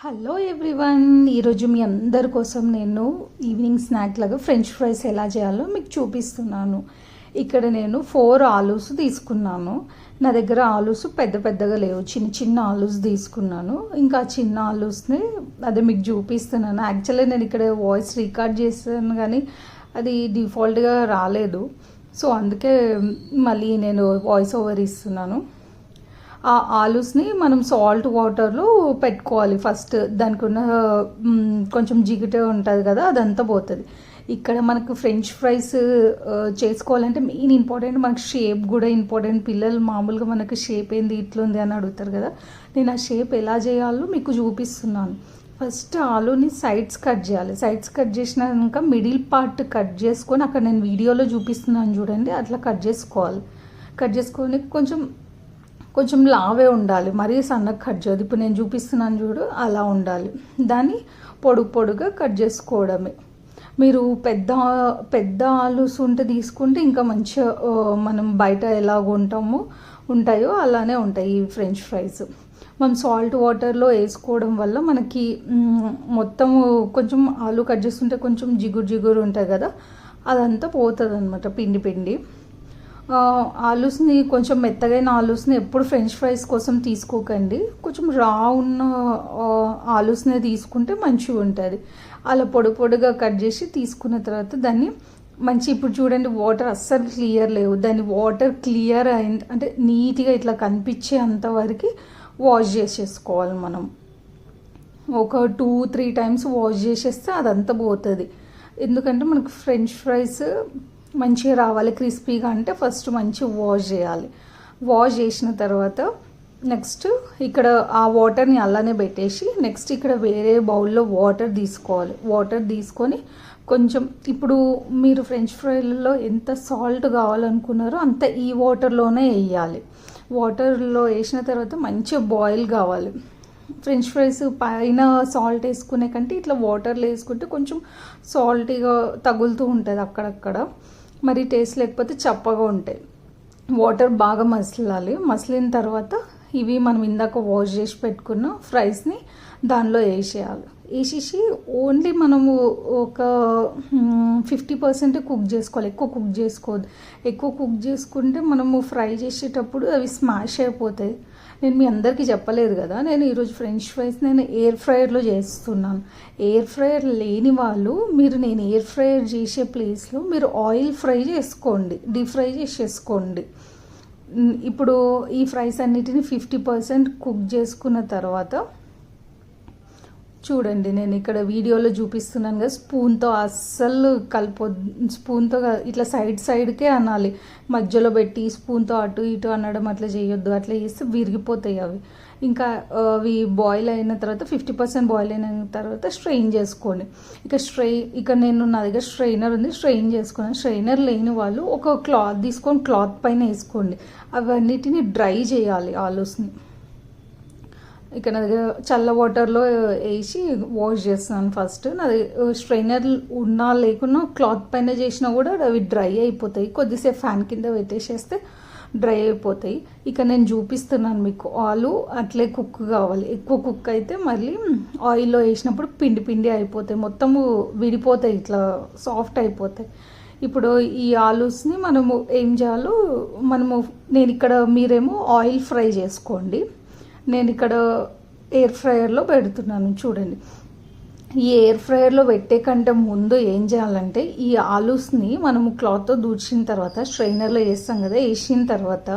Hello everyone ఈరోజు మీ అందరి కోసం నేను ఈవినింగ్ స్నాక్ లాగా ఫ్రెంచ్ ఫ్రైస్ ఎలా చేయాలో మీకు చూపిస్తున్నాను. ఇక్కడ నేను ఫోర్ ఆలూస్ తీసుకున్నాను. నా దగ్గర ఆలూస్ పెద్ద పెద్దగా లేవు. చిన్న చిన్న ఆలూస్ తీసుకున్నాను. ఇంకా చిన్న ఆలూస్ని అదే మీకు చూపిస్తున్నాను. యాక్చువల్లీ నేను ఇక్కడ వాయిస్ రికార్డ్ చేశాను కానీ అది డిఫాల్ట్గా రాలేదు. సో అందుకే మళ్ళీ నేను వాయిస్ ఓవర్ ఇస్తున్నాను. ఆ ఆలూస్ని మనం సాల్ట్ వాటర్లో పెట్టుకోవాలి. ఫస్ట్ దానికి ఉన్న కొంచెం జిగుటే ఉంటుంది కదా అదంతా పోతుంది. ఇక్కడ మనకు ఫ్రెంచ్ ఫ్రైస్ చేసుకోవాలంటే మెయిన్ ఇంపార్టెంట్ మనకు షేప్ కూడా ఇంపార్టెంట్ పిల్లలు మామూలుగా మనకు షేప్ ఏంది ఇట్లుంది అని అడుగుతారు కదా. నేను ఆ షేప్ ఎలా చేయాలో మీకు చూపిస్తున్నాను. ఫస్ట్ ఆలూని సైడ్స్ కట్ చేయాలి. సైడ్స్ కట్ చేసినాక మిడిల్ పార్ట్ కట్ చేసుకొని అక్కడ నేను వీడియోలో చూపిస్తున్నాను చూడండి అట్లా కట్ చేసుకోవాలి. కట్ చేసుకొని కొంచెం కొంచెం లావే ఉండాలి. మరీ సన్నగా కట్ చేయదు ఇప్పుడు నేను చూపిస్తున్నాను చూడు అలా ఉండాలి. దాన్ని పొడుగు పొడుగా కట్ చేసుకోవడమే. మీరు పెద్ద పెద్ద ఆలూస్ ఉంటే తీసుకుంటే ఇంకా మంచిగా మనం బయట ఎలా ఉంటామో ఉంటాయో అలానే ఉంటాయి ఈ ఫ్రెంచ్ ఫ్రైస్. మనం సాల్ట్ వాటర్లో వేసుకోవడం వల్ల మనకి మొత్తం కొంచెం ఆలు కట్ చేస్తుంటే కొంచెం జిగురు జిగురు ఉంటుంది కదా అదంతా పోతుంది అనమాట పిండి పిండి. ఆలూస్ని కొంచెం మెత్తగైన ఆలూస్ని ఎప్పుడు ఫ్రెంచ్ ఫ్రైస్ కోసం తీసుకోకండి. కొంచెం రా ఉన్న ఆలూస్నే తీసుకుంటే మంచిగా ఉంటుంది. అలా పొడి పొడిగా కట్ చేసి తీసుకున్న తర్వాత దాన్ని మంచి ఇప్పుడు చూడండి వాటర్ అస్సలు క్లియర్ లేవు. దాన్ని వాటర్ క్లియర్ అయిన అంటే నీట్గా ఇట్లా కనిపించే అంతవరకు వాష్ చేసేసుకోవాలి మనం. ఒక టూ త్రీ టైమ్స్ వాష్ చేసేస్తే అదంతా పోతుంది. ఎందుకంటే మనకు ఫ్రెంచ్ ఫ్రైస్ మంచిగా రావాలి క్రిస్పీగా అంటే ఫస్ట్ మంచిగా వాష్ చేయాలి. వాష్ చేసిన తర్వాత నెక్స్ట్ ఇక్కడ ఆ వాటర్ని అలానే పెట్టేసి నెక్స్ట్ ఇక్కడ వేరే బౌల్లో వాటర్ తీసుకోవాలి. వాటర్ తీసుకొని కొంచెం ఇప్పుడు మీరు ఫ్రెంచ్ ఫ్రైలలో ఎంత సాల్ట్ కావాలనుకున్నారో అంత ఈ వాటర్లోనే వేయాలి. వాటర్లో వేసిన తర్వాత మంచిగా బాయిల్ కావాలి. ఫ్రెంచ్ ఫ్రైస్ పైన సాల్ట్ వేసుకునే కంటే ఇట్లా వాటర్లో వేసుకుంటే కొంచెం సాల్టీగా తగులుతూ ఉంటుంది అక్కడక్కడ. మరి టేస్ట్ లేకపోతే చప్పగా ఉంటాయి. వాటర్ బాగా మసలాలి. మసిలిన తర్వాత ఇవి మనం ఇందాక వాష్ చేసి పెట్టుకున్న ఫ్రైస్ని దానిలో వేసేయాలి. వేసేసి ఓన్లీ మనము ఒక ఫిఫ్టీ పర్సెంట్ కుక్ చేసుకోవాలి. ఎక్కువ కుక్ చేసుకోవద్దు. ఎక్కువ కుక్ చేసుకుంటే మనము ఫ్రై చేసేటప్పుడు అవి స్మాష్ అయిపోతాయి. నేను మీ అందరికీ చెప్పలేదు కదా నేను ఈరోజు ఫ్రెంచ్ ఫ్రైస్ నేను ఎయిర్ ఫ్రైయర్లో చేస్తున్నాను. ఎయిర్ ఫ్రైయర్ లేని వాళ్ళు మీరు నేను ఎయిర్ ఫ్రైయర్ చేసే ప్లేస్లో మీరు ఆయిల్ ఫ్రై చేసుకోండి డీప్ ఫ్రై చేసేసుకోండి. ఇప్పుడు ఈ ఫ్రైస్ అన్నిటిని ఫిఫ్టీ పర్సెంట్ కుక్ చేసుకున్న తర్వాత చూడండి నేను ఇక్కడ వీడియోలో చూపిస్తున్నాను కదా స్పూన్తో అస్సలు కలిపో స్పూన్తో ఇట్లా సైడ్ సైడ్కే అనాలి. మధ్యలో పెట్టి స్పూన్తో అటు ఇటు అనడం అట్లా చేయొద్దు అట్లా చేస్తే విరిగిపోతాయి అవి. ఇంకా అవి బాయిల్ అయిన తర్వాత ఫిఫ్టీ పర్సెంట్ బాయిల్ అయిన తర్వాత స్ట్రెయిన్ చేసుకోండి. ఇక స్ట్రై ఇక నేను నా దగ్గర స్ట్రైనర్ ఉంది స్ట్రెయిన్ చేసుకున్నాను. స్ట్రైనర్ లేని వాళ్ళు ఒక క్లాత్ తీసుకొని క్లాత్ పైన వేసుకోండి. అవన్నిటిని డ్రై చేయాలి ఆలోస్ని ఇక్కడ నా దగ్గర చల్ల వాటర్లో వేసి వాష్ చేస్తున్నాను ఫస్ట్. నాది స్ట్రైనర్ ఉన్నా లేకున్నా క్లాత్ పైన చేసినా కూడా అవి డ్రై అయిపోతాయి. కొద్దిసేపు ఫ్యాన్ కింద పెట్టేసేస్తే డ్రై అయిపోతాయి. ఇక నేను చూపిస్తున్నాను మీకు ఆలు అట్లే కుక్ కావాలి. ఎక్కువ కుక్ అయితే మళ్ళీ ఆయిల్లో వేసినప్పుడు పిండి పిండి అయిపోతాయి. మొత్తము విడిపోతాయి ఇట్లా సాఫ్ట్ అయిపోతాయి. ఇప్పుడు ఈ ఆలూస్ని మనము ఏం చేయాలో మనము నేను ఇక్కడ మీరేమో ఆయిల్ ఫ్రై చేసుకోండి. నేను ఇక్కడ ఎయిర్ ఫ్రైయర్లో పెడుతున్నాను చూడండి. ఈ ఎయిర్ ఫ్రైయర్లో పెట్టే కంటే ముందు ఏం చేయాలంటే ఈ ఆలూస్ని మనము క్లాత్తో దూచిన తర్వాత స్ట్రైనర్లో వేస్తాం కదా వేసిన తర్వాత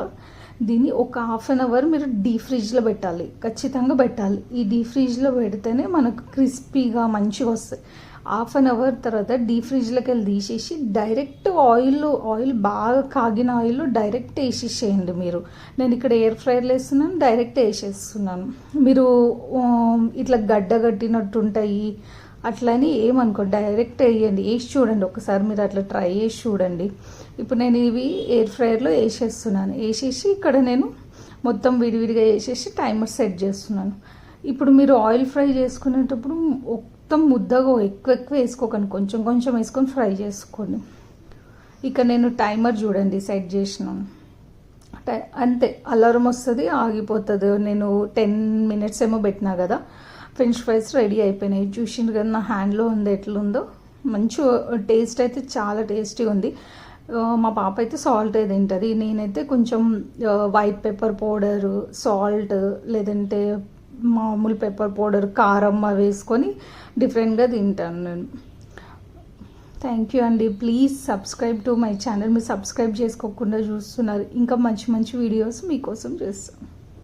దీన్ని ఒక హాఫ్ అన్ అవర్ మీరు డీ ఫ్రిడ్జ్లో పెట్టాలి. ఖచ్చితంగా పెట్టాలి. ఈ డీ ఫ్రిడ్జ్లో పెడితేనే మనకు క్రిస్పీగా మంచిగా వస్తాయి. హాఫ్ అన్ అవర్ తర్వాత డీ ఫ్రిడ్జ్లోకి వెళ్ళి తీసేసి డైరెక్ట్ ఆయిల్ ఆయిల్ బాగా కాగిన ఆయిల్ డైరెక్ట్ వేసేసేయండి మీరు. నేను ఇక్కడ ఎయిర్ ఫ్రైర్లో వేస్తున్నాను డైరెక్ట్ వేసేస్తున్నాను. మీరు ఇట్లా గడ్డ కట్టినట్టు ఉంటాయి అట్లని ఏమనుకో డైరెక్ట్ వేయండి. వేసి చూడండి ఒకసారి మీరు అట్లా ట్రై చేసి చూడండి. ఇప్పుడు నేను ఇవి ఎయిర్ ఫ్రైయర్లో వేసేస్తున్నాను. వేసేసి ఇక్కడ నేను మొత్తం విడివిడిగా వేసేసి టైమర్ సెట్ చేస్తున్నాను. ఇప్పుడు మీరు ఆయిల్ ఫ్రై చేసుకునేటప్పుడు మొత్తం ముద్దగా ఎక్కువ ఎక్కువ వేసుకోకండి. కొంచెం కొంచెం వేసుకొని ఫ్రై చేసుకోండి. ఇక నేను టైమర్ చూడండి సెట్ చేసినాను. టై- అంతే. అలారం వస్తుంది ఆగిపోతుంది. నేను టెన్ మినిట్స్ ఏమో పెట్టినా కదా. ఫ్రెంచ్ ఫ్రైస్ రెడీ అయిపోయినాయి. చూసిండ్రు కదా నా హ్యాండ్లో ఉంది ఎట్లుందో. మంచి టేస్ట్ అయితే చాలా టేస్టీ ఉంది. మా పాప అయితే సాల్ట్ తింటుంది. నేనైతే కొంచెం వైట్ పెప్పర్ పౌడర్ సాల్ట్ లేదంటే మామూలు పెప్పర్ పౌడర్ కారం అవి వేసుకొని డిఫరెంట్గా తింటాను నేను. థ్యాంక్ యూ అండి. Please subscribe to my channel మీరు సబ్స్క్రైబ్ చేసుకోకుండా చూస్తున్నారు. ఇంకా మంచి మంచి వీడియోస్ మీకోసం చేస్తాను.